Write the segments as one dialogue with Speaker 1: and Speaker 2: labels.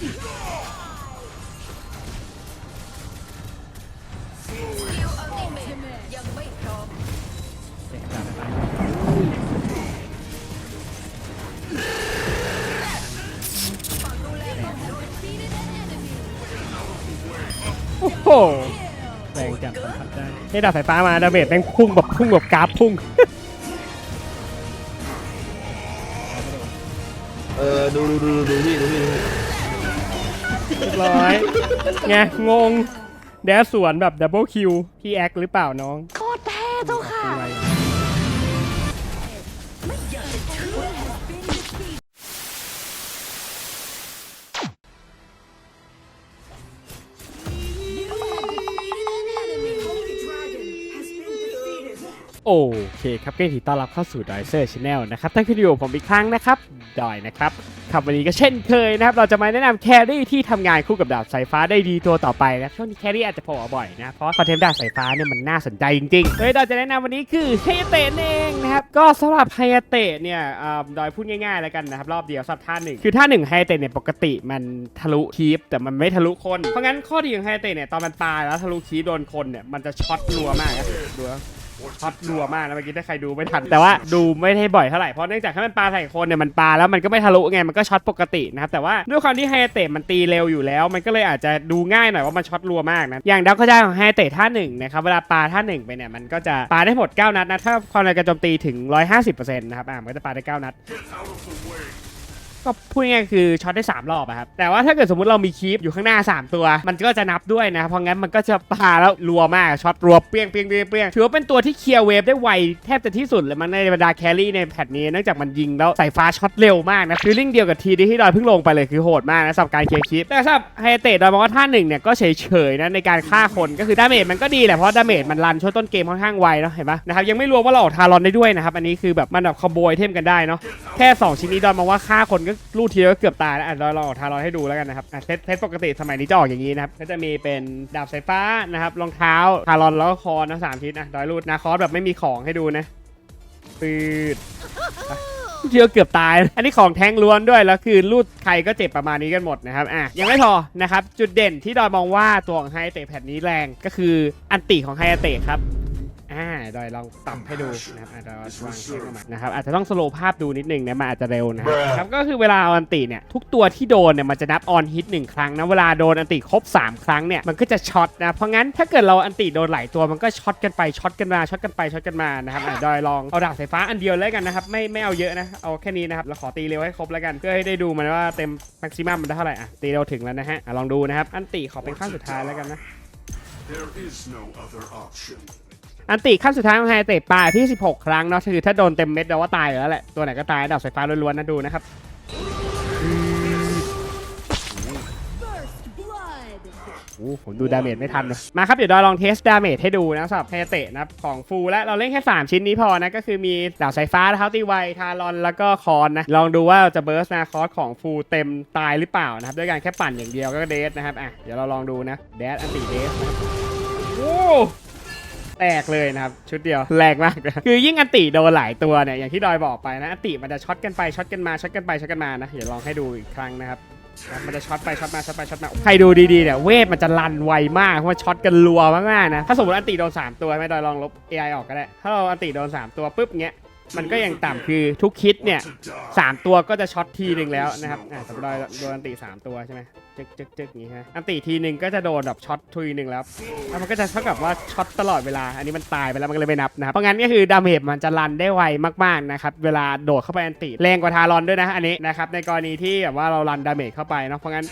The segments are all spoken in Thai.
Speaker 1: ยังไม่พร้อม
Speaker 2: เด็กจับไปโอ้โหแรงจัดสัมผัสได้ให้ดาบสายฟ้ามาดาเมจแม่งพุ่งแบบพุ่งแบบกราฟพุ่ง
Speaker 3: เออดูดูดูดูพี่ดูพี่ดูพี่
Speaker 2: เรียบร้อยไงงง แดสสวนแบบดับเบิลคิวพี่แอคหรือเปล่าน้อง
Speaker 1: โอ
Speaker 2: เคครับก็ยินดีต้อนรับเข้าสู่ดอยเซอร์ชาแนลนะครับท่านคืออยู่ผมอีกครั้งนะครับดอยนะครับครับวันนี้ก็เช่นเคยนะครับ เราจะมาแนะนำแครี่ที่ทำงานคู่กับดาบสายฟ้าได้ดีตัวต่อไปนะช่วงนี้แครี่อาจจะโผล่มบ่อยนะเพราะคอนเทนต์ดาบสายฟ้าเนี่ยมันน่าสนใจจริงๆเฮ้ยเราจะแนะนำวันนี้คือไฮเตะนั่นเองนะครับก็สำหรับไฮเตะเนี่ยดอยพูดง่ายๆแล้วกันนะครับรอบเดียวสับท่าหนึ่งคือท่าหนึ่งไฮเตะเนี่ยปกติมันทะลุคีปแต่มันไม่ทะลุคนเพราะงั้นข้อดีของไฮเตะเนี่ยตอนมันปายแล้วทะลุคีปโดนคนเนี่ยมันจะช็อตรัวมากนะดูนะ ช็อตรัวมากนะเมื่อกี้ถ้าใครดูไม่ทัน แต่ว่าดูไม่ได้บ่อยเท่าไหร่เพราะเนื่องจากถ้ามันปลาใส่คนเนี่ยมันปลาแล้วมันก็ไม่ทะลุไงมันก็ช็อตปกตินะครับแต่ว่าด้วยความที่ไฮเตะมันตีเร็วอยู่แล้ว มันก็เลยอาจจะดูง่ายหน่อยว่ามันช็อตรัวมากนะอย่างดาวกระจายของไฮเตะท่าหนึ่งนะครับเวลาปลาท่าหนึ่งไปเนี่ยมันก็จะปลาได้หมด 9 นัดนะถ้าความแรงการโจมตีถึง 150%นะครับอ่ามันก็จะปลาได้ 9 นัด ก็พูดง่ายคือช็อตได้ 3 รอบอะครับ แต่ว่าถ้าเกิดสมมติเรามีคีปอยู่ข้างหน้า 3 ตัว มันก็จะนับด้วยนะ เพราะงั้นมันก็จะปาแล้วรัวมากช็อตรัวเปรี้ยงเปรี้ยงเปรี้ยงเปี้ยงถือว่าเป็นตัวที่เคลียร์เวฟได้ไวแทบจะที่สุดเลยมันในบรรดาแครี่ในแพทนี้เนื่องจากมันยิงแล้วสายฟ้าช็อตเร็วมากนะฟีลลิ่งเดียวกับทีดีที่ดอยเพิ่งลงไปเลยคือโหดมากนะสำหรับการเคลียร์คีปแต่สำหรับไฮเตะดอยมองว่าท่าหนึ่งเนี่ยก็เฉยๆนะในการฆ่าคนก็คือดาเมจมันก็ดีแหละเพราะดาเมจมันรันช่วงต้นเกมค่อนข้างไวเนาะเห็นปะนะครับยังไม่รวมว่าเราออกทารอนได้ด้วยนะครับอันนี้คือแบบมันแบบคอมโบไอเทมกันได้เนาะแค่ 2 ชิ้นนี้ดอนมองว่าฆ่าคนกลูดทีก็เกือบตายแล้วอะดอนลองออกทารอนให้ดูแล้วกันนะครับอะเซตเซตปกติสมัยนี้จะออกอย่างนี้นะครับก็จะมีเป็นดาบสายฟ้านะครับรองเท้าทารอนแล้วก็คอนนะสามชิ้นนะดอยลูดนาคอสแบบไม่มีของให้ดูนะปืดเดียวเกือบตาย อันนี้ของแทงล้วนด้วย แล้วคือลูดใครก็เจ็บประมาณนี้กันหมดนะครับ อะ ยังไม่พอนะครับ จุดเด่นที่ดอยมองว่าตัวของไฮเตะแผ่นนี้แรงก็คืออันติของไฮเตะครับ อ่าดอยลองต่ำให้ดูนะครับอาจจะวางเทียบกันมานะครับอาจจะต้องสโลว์ภาพดูนิดนึงนะมันอาจจะเร็วนะครับครับก็คือเวลาเอาอันติเนี่ยทุกตัวที่โดนเนี่ยมันจะนับออนฮิตหนึ่งครั้งนะเวลาโดนอันติครบ 3 ครั้งเนี่ยมันก็จะช็อตนะเพราะงั้นถ้าเกิดเราอันติโดนหลายตัวมันก็ช็อตกันไปช็อตกันมาช็อตกันไปช็อตกันมานะครับอะดอยลองเอาดาบสายฟ้าอันเดียวแล้วกันนะครับไม่ไม่เอาเยอะนะเอาแค่นี้นะครับเราขอตีเร็วให้ครบแล้วกันเพื่อให้ได้ดูมันว่าเต็มแม็กซิมัมมันได้เท่าไหร่อะตีเร็วถึงแล้วนะฮะอะลองดูนะครับอันติขอเป็นขั้นสุดท้ายแล้วกันนะ
Speaker 4: There is no other option.
Speaker 2: อันติขั้นสุดท้ายของไฮเตะปาที่ 16 ครั้งเนาะคือถ้าโดนเต็มเม็ดเราว่าตายอยู่แล้วแหละ ตัวไหนก็ตายดาบสายฟ้าล้วนๆนะดูนะครับโอ้โหผมดูดาเมจไม่ทันเลยมาครับ เดี๋ยวดอยลองเทสดาเมจให้ดูนะสำหรับไฮเตะนะครับของฟูลและเราเล่นแค่ 3 ชิ้นนี้พอนะ ก็คือมีดาบสายฟ้าเท้าตีไวทารอน แล้วก็คอนนะ ลองดูว่าเราจะเบิร์สนาคอสของฟูลเต็มตายหรือเปล่านะครับ ด้วยการแค่ปั่นอย่างเดียวก็เดสนะครับอะเดี๋ยวเราลองดูนะเดสอันติเดสนะครับโอ้ แตกเลยนะครับชุดเดียวแรงมากนะคือยิ่งอันติโดนหลายตัวเนี่ยอย่างที่ดอยบอกไปนะอันติมันจะช็อตกันไปช็อตกันมาช็อตกันไปช็อตกันมานะเดี๋ยวลองให้ดูอีกครั้งนะครับมันจะช็อตไปช็อตมาช็อตไปช็อตมาใครดูดีๆเนี่ยเวทมันจะรันไวมากเพราะช็อตกันรัวมากๆนะถ้าสมมติอันติโดน 3 ตัวไหม่ดอยลองลบ AI ออกก็ได้ถ้าเราอันติโดน 3 ตัวปุ๊บเงี้ยมันก็ยังต่ำคือทุกคิดเนี่ยสามตัวก็จะช็อตทีหนึ่งแล้วนะครับอ่าสมมติเราโดนอันติสามตัวใช่ไหม จึกจึกจึกนี้ฮะอันติทีหนึ่งก็จะโดนแบบช็อตทีหนึ่งแล้วแล้วมันก็จะเท่ากับว่าช็อตตลอดเวลา อันนี้มันตายไปแล้วมันก็เลยไม่นับนะครับเพราะงั้นก็คือดาเมจมันจะรันได้ไวมากๆนะครับเวลาโดดเข้าไปอันติแรงกว่าทารอนด้วยนะอันนี้นะครับในกรณีที่แบบว่าเรารันดาเมจเข้าไปเนาะเพราะงั้น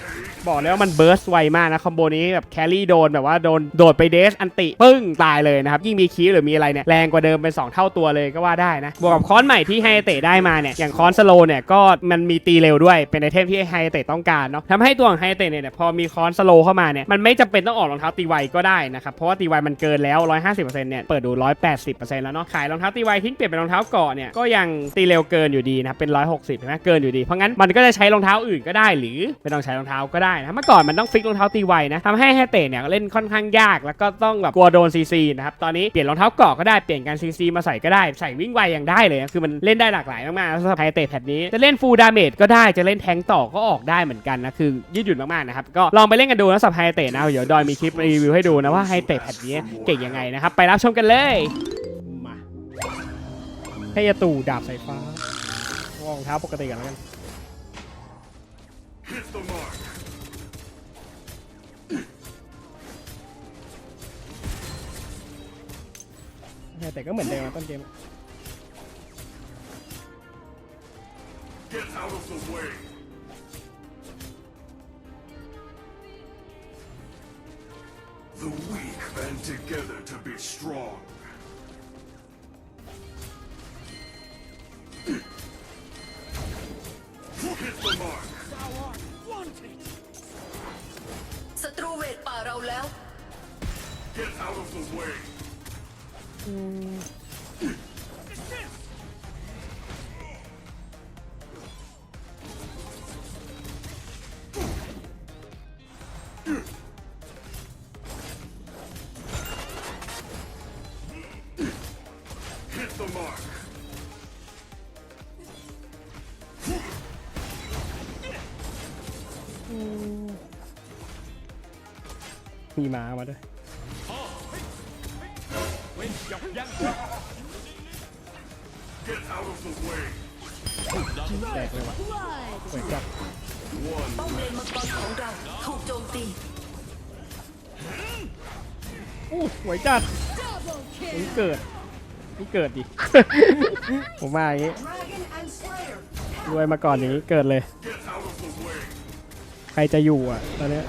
Speaker 2: บอกเลยว่ามันเบิร์สไวมากนะคอมโบนี้แบบแครี่โดนแบบว่าโดนโดดไปเดสอันติปึ้งตายเลยนะครับยิ่งมีคีหรือมีอะไรเนี่ยแรงกว่าเดิมเป็นสองเท่าตัวเลยก็ว่าได้นะบวกกับค้อนใหม่ที่ไฮเตะได้มาเนี่ยอย่างค้อนสโลเนี่ยก็มันมีตีเร็วด้วยเป็นไอเทมที่ไฮเตะต้องการเนาะทำให้ตัวของไฮเตะเนี่ยพอมีค้อนสโลเข้ามาเนี่ยมันไม่จำเป็นต้องออกรองเท้าตีไวก็ได้นะครับเพราะว่าตีไวมันเกินแล้ว 150%เนี่ยเปิดดู 180%แล้วเนาะขายรองเท้าตีไวทิ้งเปลี่ยนเป็นรองเท้าเกาะเนี่ยก็ยังตีเร็วเกินอยู่ดีนะครับเป็น 160ใช่ไหมเกินอยู่ดีเพราะงั้นมันก็จะใช้รองเท้าอื่นก็ได้ หรือไม่ต้องใช้รองเท้าก็ได้นะเมื่อก่อนมันต้องฟิกรองเท้าตีไวนะทำให้ไฮเตะเนี่ยเล่นค่อนข้างยาก แล้วก็ต้องแบบกลัวโดนซีซีนะครับตอนนี้เปลี่ยนรองเท้าเกาะก็ได้เปลี่ยนการซีซีมาใส่ก็ได้ใส่วิ่งไวยังได้ได้เลยนะคือมันเล่นได้หลากหลายมากๆสำหรับไฮเตะแพทนี้จะเล่นฟูลดาเมจก็ได้จะเล่นแทงต่อก็ออกได้เหมือนกันนะคือยืดหยุ่นมากๆนะครับก็ลองไปเล่นกันดูนะสำหรับไฮเตะนะเดี๋ยวดอยมีคลิปรีวิวให้ดูนะว่าไฮเตะแพทนี้เก่งยังไงนะครับไปรับชมกันเลยมาให้ยาตู่ดาบสายฟ้ารองเท้าปกติกันแล้วกัน
Speaker 4: Hit the mark.
Speaker 2: แต่ก็เหมือนเดิมนะต้นเกม
Speaker 4: Get out of the way. Together to be strong.
Speaker 2: มีม้ามาด้วย
Speaker 4: Get out of the way.
Speaker 2: แตกเลยว่ะสวยจัด
Speaker 4: One
Speaker 1: ป้อมเลนมังกรของเราถูกโจมตี
Speaker 2: อู้สวยจัดนี่เกิดนี่เกิดดิ ผมมาอย่างงี้รวยมาก่อนอย่างนี้เกิดเลย
Speaker 4: Get out of the way.
Speaker 2: ใครจะอยู่อะตอนเนี้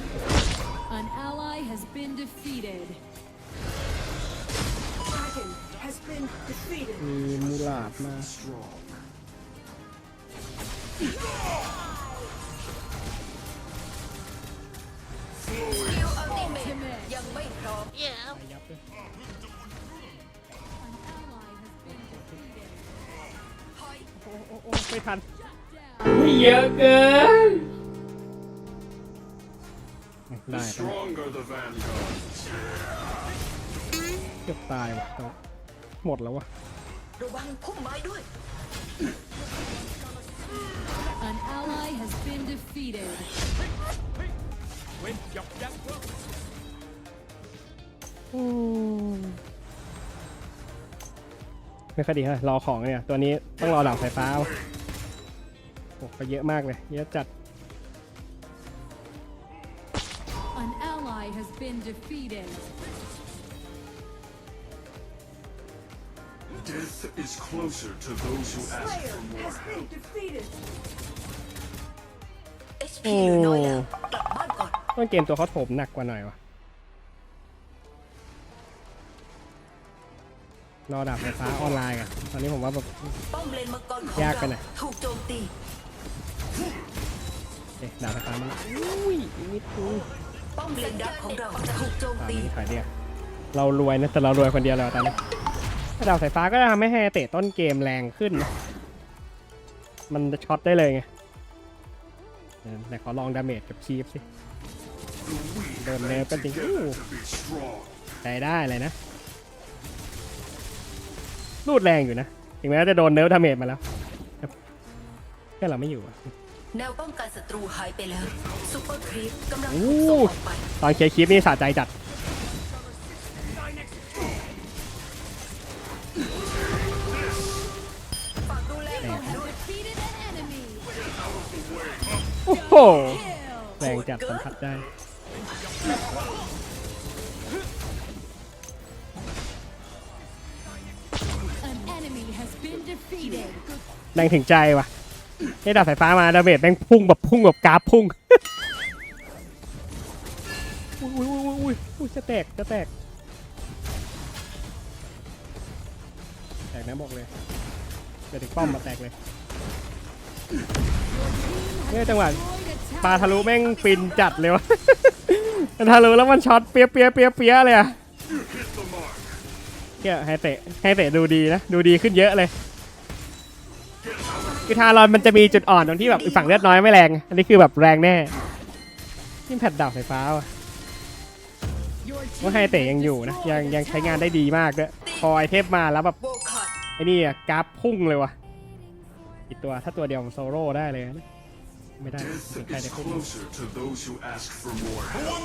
Speaker 2: าดมา
Speaker 4: Strong.
Speaker 1: คิวอัลติเมทยังไม่พร้อม
Speaker 2: ไปยับเลย
Speaker 5: An ally has been defeated.
Speaker 2: โอ้โอ้โอ้ไม่ทันเยอะเกิน
Speaker 4: The
Speaker 2: ได้ปะ
Speaker 4: stronger the vanguard.
Speaker 2: เกือบตายว่ะหมดแล้ววะ
Speaker 1: ระวังพุ่มไม้ด้วย
Speaker 5: An ally has been defeated.
Speaker 2: อืมไม่ค่อยดีเท่าไหร่รอของเนี่ย ตัวนี้ต้องรอดาบไฟฟ้าว่ะโอ้ไปเยอะมากเลย เยอะจัด
Speaker 5: An ally has been defeated.
Speaker 4: Death is closer to those who ask for more help.
Speaker 1: HP เหลือน้อยแล้วกลับบ้านก่อน
Speaker 2: ต้นเกมตัวเขาโถมหนักกว่าหน่อยวะรอดาบไฟฟ้าออนไลน์อะตอนนี้ผมว่าแบบ
Speaker 1: ป้อมเลนมังกรของ
Speaker 2: ยากไป
Speaker 1: เรา
Speaker 2: หน่อย
Speaker 1: ถูกโจมตี
Speaker 2: เอ๊ะดาบไฟฟ้ามันอุ้ยอีกนิดนึง
Speaker 1: ป้อมเลนดักของเราถูกโจม
Speaker 2: ตอน
Speaker 1: ตี
Speaker 2: นี้ถอยเดียวเรารวยนะแต่เรารวยคนเดียวแล้วตอนนี้ ถ้าดาบไฟฟ้าก็จะทำให้ไฮเตะต้นเกมแรงขึ้นนะมันจะช็อตได้เลยไงเออแต่ขอลองดาเมจกับชีฟสิ
Speaker 4: The weak
Speaker 2: Đờn
Speaker 4: band
Speaker 2: nè, có tiếng
Speaker 4: together
Speaker 2: ú.
Speaker 4: to be strong.
Speaker 2: ใช้ได้เลยนะรูดแรงอยู่นะ ถึงแม้จะโดนเนิร์ฟดาเมจมาแล้วแค่เราไม่อยู่อะ
Speaker 1: แนวป้องกันศัตรูหายไปแล้วซูเปอร์ครีปกำลัง
Speaker 2: โอ้
Speaker 1: ถูกส่งออกไป
Speaker 2: ตอนเคลียร์คลิปนี่สะใจจัด
Speaker 1: แร
Speaker 2: งจัดสัมผัสได้ แรงถึงใจว่ะให้ดาบสายฟ้ามาดาเมจแม่งพุ่งแบบพุ่งแบบกราฟพุ่ง อุ้ยอุ้ยอุ้ยอุ้ยอุ้ยจะแตกจะแตก แตกนะบอกเลยเดี๋ยวถึงป้อมมาแตกเลยเนี่ยจังหวะ ปลาทะลุแม่งฟินจัดเลยวะ ทะลุแล้วมันช็อตเปียะเปียะเปียะเปียเลยอะเนี่ยไฮเตะไฮเตะดูดีนะ ดูดีขึ้นเยอะเลยคือทารอนมันจะมีจุดอ่อนตรงที่แบบฝั่งเลือดน้อยไม่แรง อันนี้คือแบบแรงแน่นี่แผ่นดาบไฟฟ้าว่ะว่า
Speaker 5: team
Speaker 2: ไฮเตะยังอยู่นะ ยังยังใช้งานได้ดีมากด้วยพอไอเทมมาแล้วแบบ
Speaker 1: โบคาด
Speaker 2: อ้นี่อะกราฟพุ่งเลยว่ะอีกตัวถ้าตัวเดียวผมโซโล่ได้เลยนะ ไม่ได้
Speaker 4: Death
Speaker 2: ใคร
Speaker 4: is
Speaker 2: ได้พุ่ง
Speaker 4: closer to those who ask for more help.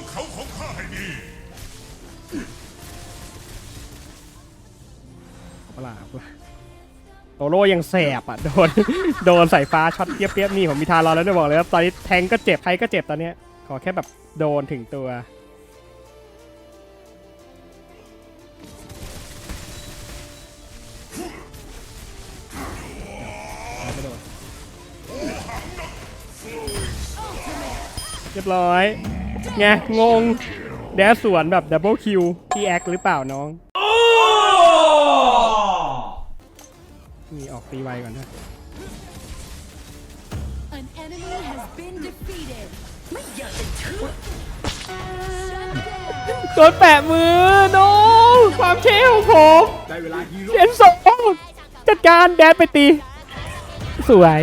Speaker 2: เปล่าเปล่าโตโร่ยังแสบอะ โดน โดนสายฟ้าช็อตเปียบๆนี่ผมมีทารอนแล้วจะบอกเลยว่าตอนนี้แทงก็เจ็บใครก็เจ็บตอนเนี้ยขอแค่แบบโดนถึงตัว เรียบร้อย ไง งง แดสสวนแบบดับเบิลคิวพี่แอคหรือเปล่าน้องนี่ออกตีไวก่อนนะ
Speaker 5: An enemy has been defeated.
Speaker 1: ไม่อยากจะเชื่อ
Speaker 5: Shut down.
Speaker 2: โดนแปะมือน้องความเท่ของผมได้เวลาฮีโร่เอ็นโซจัดการแดนไปตี สวย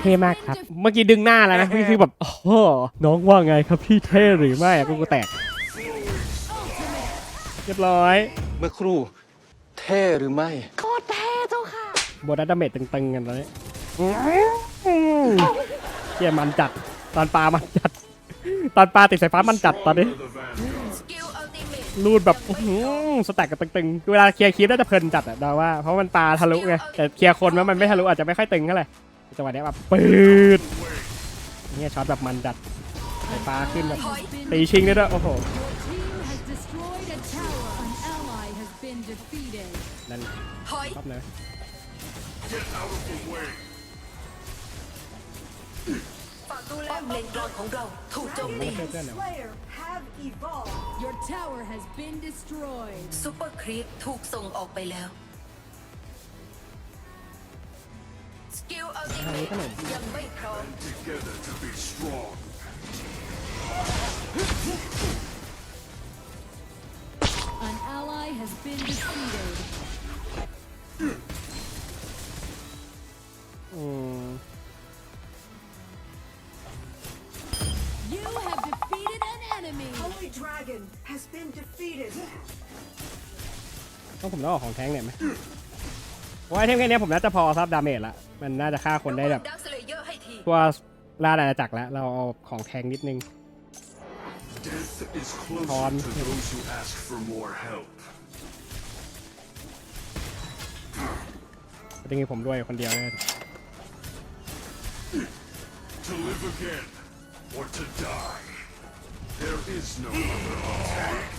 Speaker 2: เท่มากครับ เมื่อกี้ดึงหน้าแล้วนะเมื่อกี้คือแบบโอ้โหน้องว่าไงครับพี่เท่หรือไม่อะกูก็แตก เรียบร้อย
Speaker 6: เมื่อครู่เท่หรือไม่
Speaker 2: โบนัสดาเมจตึงๆกันตอนนี้เกียมันจัด ตอนปลามันจัด ตอนปลาติดสายฟ้ามันจัดตอนนี้
Speaker 4: The Vanguard.
Speaker 1: สกิลอัลติเมท
Speaker 2: รูดแบบอื้อหือสแต็กกันตึงๆ เวลาเคลียร์คลิปน่าจะเพลินจัดอะเดาว่า เพราะมันปลาทะลุไง แต่เคลียร์คนว่ามันไม่ทะลุอาจจะไม่ค่อยตึงเท่าไหร่ จังหวะเนี้ยแบบปืดเนี่ยช็อตแบบมันจัดสายฟ้าขึ้นแบบ
Speaker 5: Has been
Speaker 2: ตีชิงได้ด้วยโอ้โห
Speaker 5: Your team has destroyed a tower. An ally has been defeated.
Speaker 2: นั่น
Speaker 1: ถอย
Speaker 2: ชอบเลย
Speaker 4: Get out of the way.
Speaker 1: ฝากดูแลเลนกลางของเราถูกโจม
Speaker 2: ไม่
Speaker 1: ตี
Speaker 2: ได้เพื่อนเหรอ
Speaker 7: Slayer have evolved.
Speaker 5: Your tower has been destroyed.
Speaker 1: ซูเปอร์ครีปถูกส่งออกไปแล้ว สกิลอัลติเมทยังไม่พร้อม
Speaker 4: Together to be strong.
Speaker 5: An ally has been defeated.
Speaker 2: อืม
Speaker 5: You have defeated an enemy.
Speaker 7: Holy Dragon has been defeated.
Speaker 2: ต้องผมต้องออกของแท้งเนี่ยไหมเพราะว่าไอเทมแค่เนี้ยผมน่าจะพอซับดาเมจละ มันน่าจะฆ่าคนได้แบบ
Speaker 1: ดักสเลเยอร์ให้ที
Speaker 2: ตัวล่าอาณาจักรแล้ว เราเอาของแทงนิดนึง
Speaker 4: Death is
Speaker 2: On.
Speaker 4: closer to those who ask for more help.
Speaker 2: จะมีผมด้วยคนเดียวเลย
Speaker 4: To live again or to die. There is no other attack.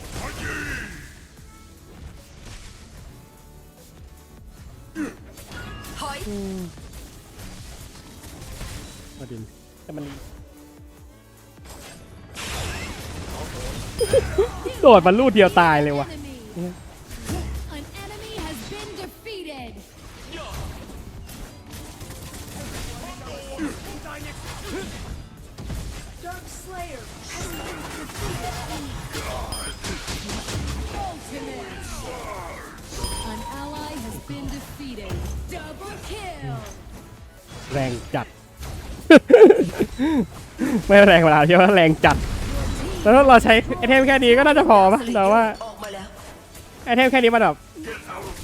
Speaker 1: ถ อย
Speaker 2: มาดินแต่มันโดดมันลูดเดียวตายเลยว่ะ
Speaker 5: Enemy.
Speaker 2: แรงจัด ไม่แรงเวลาเชื่อว่าแรงจัด แล้วถ้าเราใช้ไอเทมแค่นี้ก็น่าจะพอปะแต่ว่าไอเทมแค่นี้มันแบบ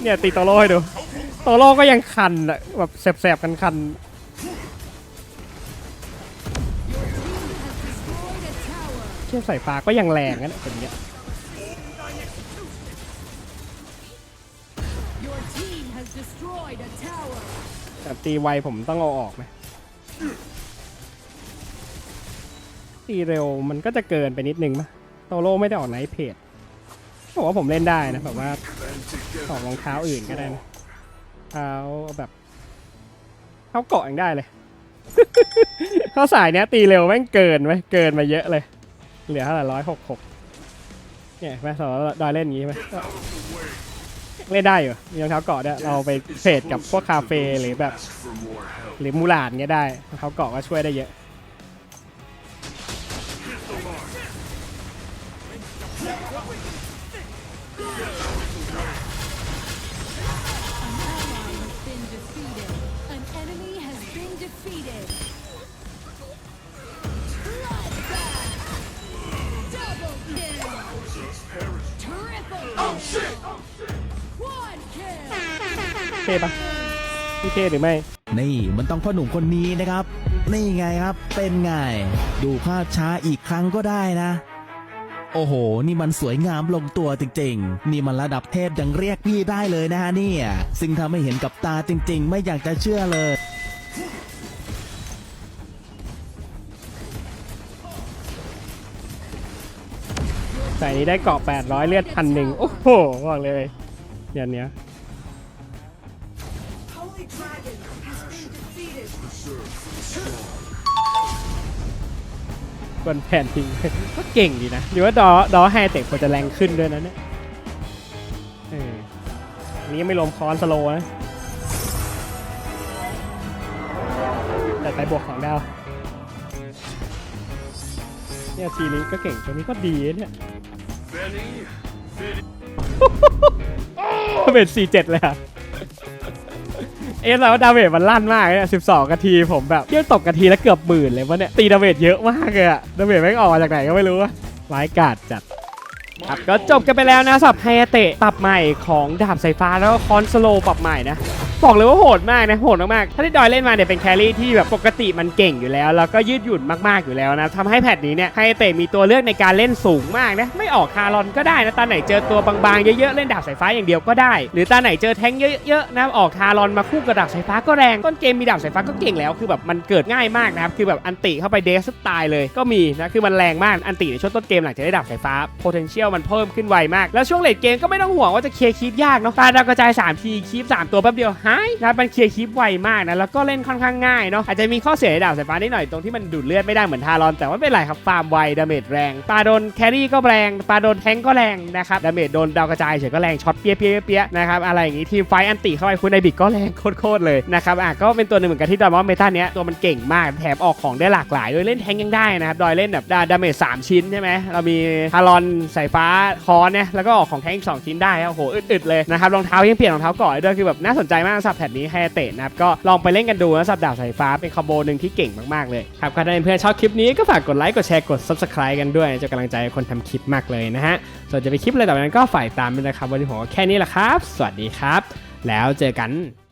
Speaker 2: เนี่ยตีโตโร่ให้ดูโตโร่ก็ยังคันอะแบบแสบๆกันคันเชื่อมสายฟ้าก็ยังแรงนะเนี่ยเป็นเนี้ย แต่ตีไวผมต้องเอาออกไหมตีเร็วมันก็จะเกินไปนิดนึงมะโตโร่ไม่ได้ออกไนท์เพจผมว่าผมเล่นได้นะแบบว่า
Speaker 4: Band
Speaker 2: ออกรองเท้าอื่นก็ได้นะเท้าแบบเท้าเกาะยังได้เลยเข้าสายเนี้ยตีเร็วแม่งเกินไว้เกินมาเยอะเลย เหลือเท่าไหร่ร้อยหกหกเนี่ยแม่สอนดอยเล่นอย่างงี้ไหม เล่นได้อยู่มีรองเท้าเกาะด้วยเราไปเทรดกับพวกคาเฟ่หรือแบบ หรือมูลาดเงี้ยได้รองเท้าเกาะก็ช่วยได้เยอะ ท่ปะนี่เท่หรือไม่
Speaker 8: นี่มันต้องพ่อหนุ่มคนนี้นะครับ นี่ไงครับ เป็นไง ดูภาพช้าอีกครั้งก็ได้นะ โอ้โห นี่มันสวยงามลงตัวจริงๆ นี่มันระดับเทพยังเรียกพี่ได้เลยนะฮะเนี่ยซึ่งถ้าไม่เห็นกับตาจริง ๆ ไม่อยากจะเชื่อเลย
Speaker 2: ใส่นี้ได้เกาะ800 เลือดพันหนึ่งโอ้โหบอกเลยยันเนี้ย
Speaker 7: Holy
Speaker 2: บนแผ่นทิ้งก็เก่งดีนะหรือว่าดอดอไฮเทคควรจะแรงขึ้นด้วยนะเนี่ยเอออันนี้ไม่รวมคอนสโลนะแต่ไปบวกของดาวเนี่ยทีนี้ก็เก่งตัวนี้ก็ดีเนี่ย
Speaker 4: Benny, Benny.
Speaker 2: เป็น47เลยอะ เอ๊ะแล้วดาเมจมันลั่นมากเนี่ยสิบสองกะทีผมแบบเที่ยวตกกะทีแล้วเกือบหมื่นเลยวะเนี่ยตีดาเมจเยอะมากเลยอะดาเมจไม่งออกมาจากไหนก็ไม่รู้อะร้ายกาดจัดครับก็จบกันไปแล้วนะสำหรับไฮเตะปรับใหม่ของดาบสายฟ้าแล้วก็คอนโซโลปรับใหม่นะ บอกเลยว่าโหดมากนะโหดมากๆถ้าที่ดอยเล่นมาเนี่ยเป็นแครี่ที่แบบปกติมันเก่งอยู่แล้ว แล้วก็ยืดหยุ่นมากๆอยู่แล้วนะทำให้แพทนี้เนี่ยไฮยาเตะมีตัวเลือกในการเล่นสูงมากนะไม่ออกคารอนก็ได้นะตาไหนเจอตัวบางๆเยอะๆเล่นดาบสายฟ้าอย่างเดียวก็ได้ หรือตาไหนเจอแท้งเยอะๆนะออกคารอนมาคู่กับดาบสายฟ้าก็แรงต้นเกมมีดาบสายฟ้าก็เก่งแล้วคือแบบมันเกิดง่ายมากนะครับคือแบบอันติเข้าไปเดสตายเลยก็มีนะคือมันแรงมากอันติในช่วงต้นเกมหลังจากได้ดาบสายฟ้า potential มันเพิ่มขึ้นไวมาก แล้วช่วงเลดเกมก็ไม่ต้องห่วงว่าจะเคลียร์คลิปยากเนาะตาดาวกระจาย3ทีคลิป3ตัวแป๊บเดียวหายนะมันเคลียร์คลิปไวมากนะแล้วก็เล่นค่อนข้างง่ายเนาะอาจจะมีข้อเสียในดาบสายฟ้านิดหน่อยตรงที่มันดูดเลือดไม่ได้เหมือนทารอน แต่ว่าไม่เป็นไรครับฟาร์มไวดาเมจแรงปาโดนแครี่ก็แรงปาโดนแทงก็แรงนะครับดาเมจโดนดาวกระจายเฉยก็แรงช็อตเปี้ยเปี้ยเปี้ยนะครับอะไรอย่างงี้ทีมไฟอันติเข้าไปคุณไอบิกก็แรงโคตรๆเลยนะครับอะก็เป็นตัวหนึ่งเหมือนกันที่ดอยมอสเมตาเนี้ยตัวมันเก่งมากแถมออกของได้หลากหลายด้วยเล่นแทงยังได้นะครับดอยเล่นแบบดาดาเมจสามชิ้นใช่ไหมเรามีทารอนสายฟ้าคอนเนี่ยแล้วก็ออกของแทงอีกสองชิ้นได้โอ้โหอึดๆเลยนะครับรองเท้ายังเปลี่ยนรองเท้าก่อนด้วยคือแบบน่าสนใจมากางสับแพทนี้ไฮเตะนะครับก็ลองไปเล่นกันดูนะสับดาบสายฟ้าเป็นคอมโบหนึ่งที่เก่งมากๆเลยครับก็ถ้าเพื่อนชอบคลิปนี้ก็ฝากกดไลค์กดแชร์กด subscribe กันด้วยจะกำลังใจคนทำคลิปมากเลยนะฮะส่วนจะไปคลิปอะไรต่อไปนั้นก็ฝ่ายตามด้วยนะครับวันนี้ผมก็แค่นี้แหละครับ สวัสดีครับ แล้วเจอกัน